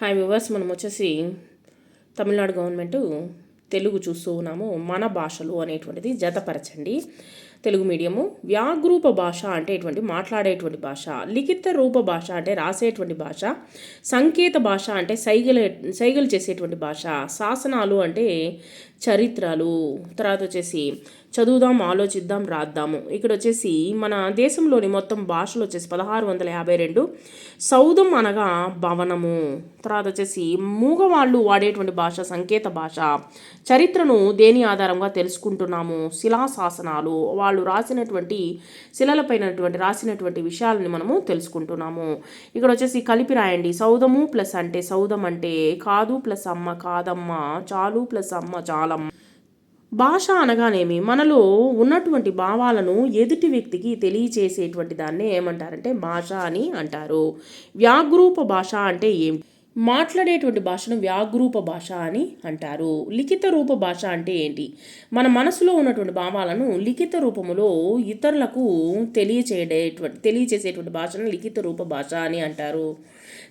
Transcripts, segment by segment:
Hi viewers మనం వచ్చేసి Tamil Nadu government Telugu చూస్తూ ఉన్నాము. మన భాషలు అనేటువంటిది జతపరచండి. తెలుగు మీడియము వ్యాగ్రూప భాష అంటే ఇటువంటి మాట్లాడేటువంటి భాష లిఖిత రూప భాష అంటే రాసేటువంటి భాష సంకేత భాష అంటే సైగలు సైగలు చేసేటువంటి భాష శాసనాలు అంటే చరిత్రలు. తర్వాత వచ్చేసి చదువుదాం ఆలోచిద్దాం రాద్దాము. ఇక్కడ వచ్చేసి మన దేశంలోని మొత్తం భాషలు వచ్చేసి పదహారు వందల యాభై రెండు. సౌదం అనగా భవనము. తర్వాత వచ్చేసి మూగవాళ్ళు వాడేటువంటి భాష సంకేత భాష. చరిత్రను దేని ఆధారంగా తెలుసుకుంటున్నాము? శిలాశాసనాలు. వాళ్ళు రాసినటువంటి శిలలపైనటువంటి రాసినటువంటి విషయాలని మనము తెలుసుకుంటున్నాము. ఇక్కడ వచ్చేసి కలిపి రాయండి. సౌదము ప్లస్ అంటే సౌదం అంటే కాదు ప్లస్ అమ్మ కాదమ్మ చాలు ప్లస్ అమ్మ చాలమ్మ. భాష అనగానేమి? మనలో ఉన్నటువంటి భావాలను ఎదుటి వ్యక్తికి తెలియచేసేటువంటి దాన్నే ఏమంటారంటే భాష అని అంటారు. వ్యాగ్రూప భాష అంటే ఏమిటి మాట్లాడేటువంటి భాషను వ్యాగ్రూప భాష అని అంటారు. లిఖిత రూప భాష అంటే ఏంటి? మన మనసులో ఉన్నటువంటి భావాలను లిఖిత రూపములో ఇతరులకు తెలియచేయడేటువంటి తెలియచేసేటువంటి భాషను లిఖిత రూప భాష అని అంటారు.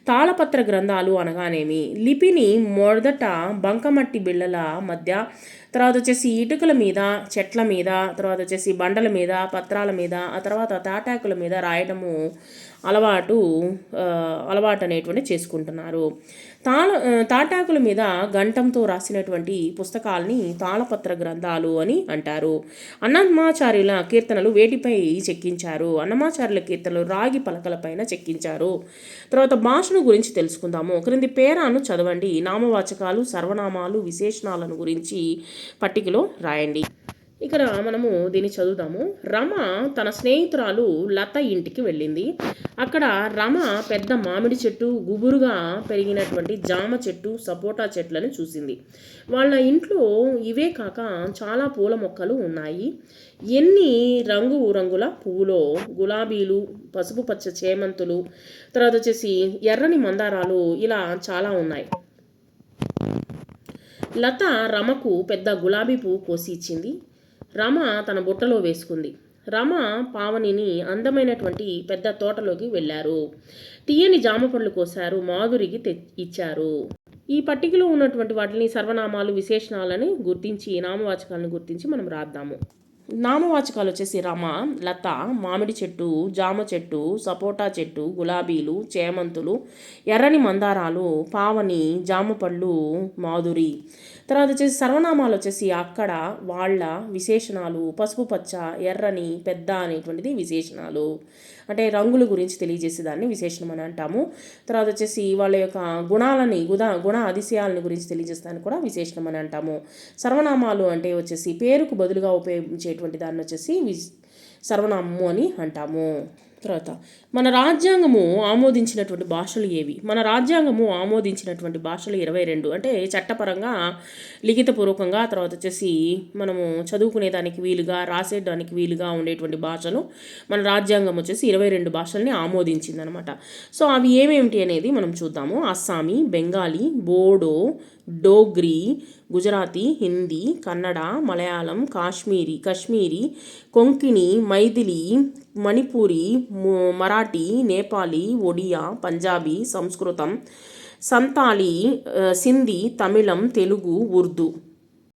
తాళపత్ర గ్రంథాలు అనగానేమి? లిపిని మొదట బంకమట్టి బిళ్ళల మధ్య తర్వాత వచ్చేసి ఇటుకల మీద చెట్ల మీద తర్వాత వచ్చేసి బండల మీద పత్రాల మీద ఆ తర్వాత తాటాకుల మీద రాయడము అలవాటు అలవాటు అనేటువంటి చేసుకుంటున్నారు. తాళ తాటాకుల మీద గంటంతో రాసినటువంటి పుస్తకాలని తాళపత్ర గ్రంథాలు అని అంటారు. అన్నమాచార్యుల కీర్తనలు వేటిపై చెక్కించారు. అన్నమాచార్యుల కీర్తనలు రాగి పలకలపైన చెక్కించారు. తర్వాత భాషను గురించి తెలుసుకుందాము. క్రింది పేరాను చదవండి. నామవాచకాలు సర్వనామాలు విశేషణాలను గురించి పట్టికలో రాయండి. ఇక్కడ మనము దీన్ని చదువుదాము. రమ తన స్నేహితురాలు లత ఇంటికి వెళ్ళింది. అక్కడ రమ పెద్ద మామిడి చెట్టు గుబురుగా పెరిగినటువంటి జామ చెట్టు సపోటా చెట్లను చూసింది. వాళ్ళ ఇంట్లో ఇవే కాక చాలా పూల మొక్కలు ఉన్నాయి. ఎన్ని రంగు రంగుల పువ్వులో గులాబీలు పసుపు పచ్చ చేమంతులు తర్వాత వచ్చేసి ఎర్రని మందారాలు ఇలా చాలా ఉన్నాయి. లత రమకు పెద్ద గులాబీ పువ్వు కోసి ఇచ్చింది. రమ తన బుట్టలో వేసుకుంది. రమ పావనిని అందమైనటువంటి పెద్ద తోటలోకి వెళ్ళారు. తీయని జామ పళ్ళు కోసారు మాధురికి తె ఇచ్చారు. ఈ పట్టికలో ఉన్నటువంటి వాటిని సర్వనామాలు విశేషణాలని గుర్తించి నామవాచకాలను గుర్తించి మనం రాద్దాము. నామవాచకాలు వచ్చేసి రమ లత మామిడి చెట్టు జామ చెట్టు సపోటా చెట్టు గులాబీలు చేమంతులు ఎర్రని మందారాలు పావని జామ పళ్ళు మాధురి. తర్వాత వచ్చేసి సర్వనామాలు వచ్చేసి అక్కడ వాళ్ళ విశేషణాలు పసుపు పచ్చ ఎర్రని పెద్ద అనేటువంటిది విశేషణాలు. అంటే రంగుల గురించి తెలియజేసే దాన్ని విశేషణం అని అంటాము. తర్వాత వచ్చేసి వాళ్ళ యొక్క గుణాలని గుణ గుణ అతిశయాలని గురించి తెలియజేస్తాను కూడా విశేషణం అని అంటాము. సర్వనామాలు అంటే వచ్చేసి పేరుకు బదులుగా ఉపయోగించే చేసేటువంటి దాన్ని వచ్చేసి సర్వనామము అని అంటాము. తర్వాత మన రాజ్యాంగము ఆమోదించినటువంటి భాషలు ఏవి? మన రాజ్యాంగము ఆమోదించినటువంటి భాషలు ఇరవై రెండు. అంటే చట్టపరంగా లిఖితపూర్వకంగా తర్వాత వచ్చేసి మనము చదువుకునేదానికి వీలుగా రాసేదానికి వీలుగా ఉండేటువంటి భాషలు మన రాజ్యాంగం వచ్చేసి ఇరవై రెండు భాషల్ని ఆమోదించిందనమాట. సో అవి ఏమేమిటి అనేది మనం చూద్దాము. అస్సామీ బెంగాలీ బోడో డోగ్రీ గుజరాతీ హిందీ కన్నడ మలయాళం కాశ్మీరీ కశ్మీరీ కొంకిణి మైథిలి మణిపూరి మరాఠీ నేపాలీ ఒడియా పంజాబీ సంస్కృతం సంతాలి సింధీ తమిళం తెలుగు ఉర్దూ.